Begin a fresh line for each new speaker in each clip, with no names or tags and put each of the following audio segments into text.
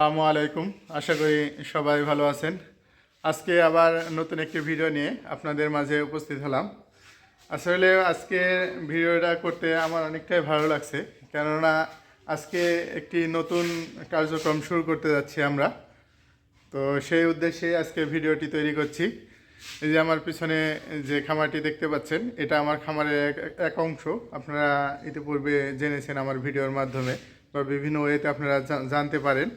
আসসালামু আলাইকুম। আশা করি সবাই ভালো আছেন। আজকে আবার নতুন একটি ভিডিও নিয়ে আপনাদের মাঝে উপস্থিত হলাম। আসলে আজকে ভিডিওটা করতে আমার অনেকটাই ভালো লাগছে, কেননা আজকে একটি নতুন কার্যক্রম শুরু করতে যাচ্ছি আমরা। তো সেই উদ্দেশ্যে আজকে ভিডিওটি তৈরি করছি। এই যে আমার পিছনে যে খামারটি দেখতে পাচ্ছেন, এটা আমার খামারের এক অংশ। আপনারা ইতিপূর্বে জেনেছেন আমার ভিডিওর মাধ্যমে বা বিভিন্ন ওয়েতে আপনারা জানতে পারেন।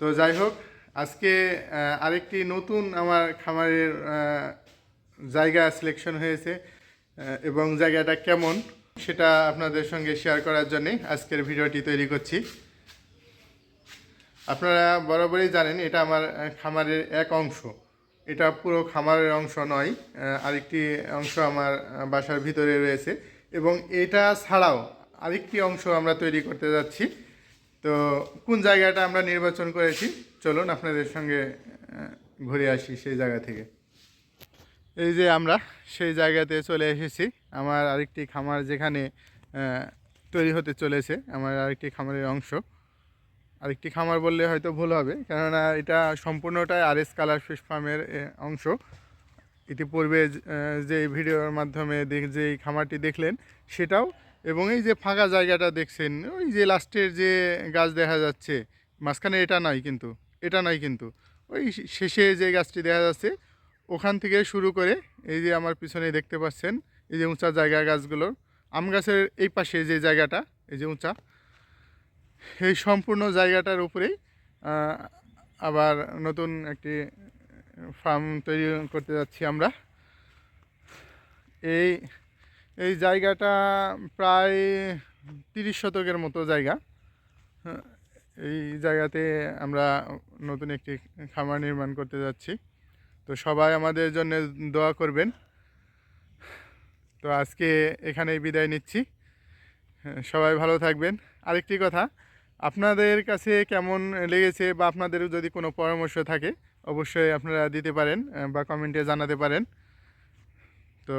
তো যাই হোক, আজকে আরেকটি নতুন আমার খামারের জায়গা সিলেকশন হয়েছে এবং জায়গাটা কেমন সেটা আপনাদের সঙ্গে শেয়ার করার জন্যে আজকের ভিডিওটি তৈরি করছি। আপনারা বরাবরই জানেন, এটা আমার খামারের এক অংশ। এটা পুরো খামারের অংশ নয় আরেকটি অংশ আমার বাসার ভিতরে রয়েছে, এবং এটা ছাড়াও আরেকটি অংশ আমরা তৈরি করতে যাচ্ছি। তো কোন জায়গাটা আমরা নির্বাচন করেছি? চলুন আপনাদের সঙ্গে ঘুরে আসি সেই জায়গা থেকে। এই যে আমরা সেই জায়গাতে চলে এসেছি। আমার আরেকটি খামার যেখানে তৈরি হতে চলেছে, আমার আরেকটি খামারের অংশ। আরেকটি খামার বললে হয়তো ভুল হবে, কেননা এটা সম্পূর্ণটাই আর এস কালার ফিশ ফার্মের অংশ। ইতিপূর্বে যে- ভিডিওর মাধ্যমে দেখ যে খামারটি দেখলেন, সেটাও এবং এই যে ফাঁকা জায়গাটা দেখছেন, ওই যে লাস্টের যে গাছ দেখা যাচ্ছে, মাঝখানে এটা নাই কিন্তু, এটা নাই কিন্তু, ওই শেষে যে গাছটি দেখা যাচ্ছে, ওখান থেকে শুরু করে এই যে আমার পিছনে দেখতে পাচ্ছেন, এই যে উঁচা জায়গা গাছগুলোর আম গাছের এই পাশে যে জায়গাটা, এই যে উঁচা, এই সম্পূর্ণ জায়গাটার উপরেই আবার নতুন একটি ফার্ম তৈরি করতে যাচ্ছি আমরা। এই এই জায়গাটা প্রায় তিরিশ শতকের মতো জায়গা। হ্যাঁ, এই জায়গাতে আমরা নতুন একটি খামার নির্মাণ করতে যাচ্ছি। তো সবাই আমাদের জন্য দোয়া করবেন। তো আজকে এখানেই বিদায় নিচ্ছি। হ্যাঁ, সবাই ভালো থাকবেন। আরেকটি কথা আপনাদের কাছে কেমন লেগেছে বা আপনাদের যদি কোনো পরামর্শ থাকে অবশ্যই আপনারা দিতে পারেন বা কমেন্টে জানাতে পারেন। তো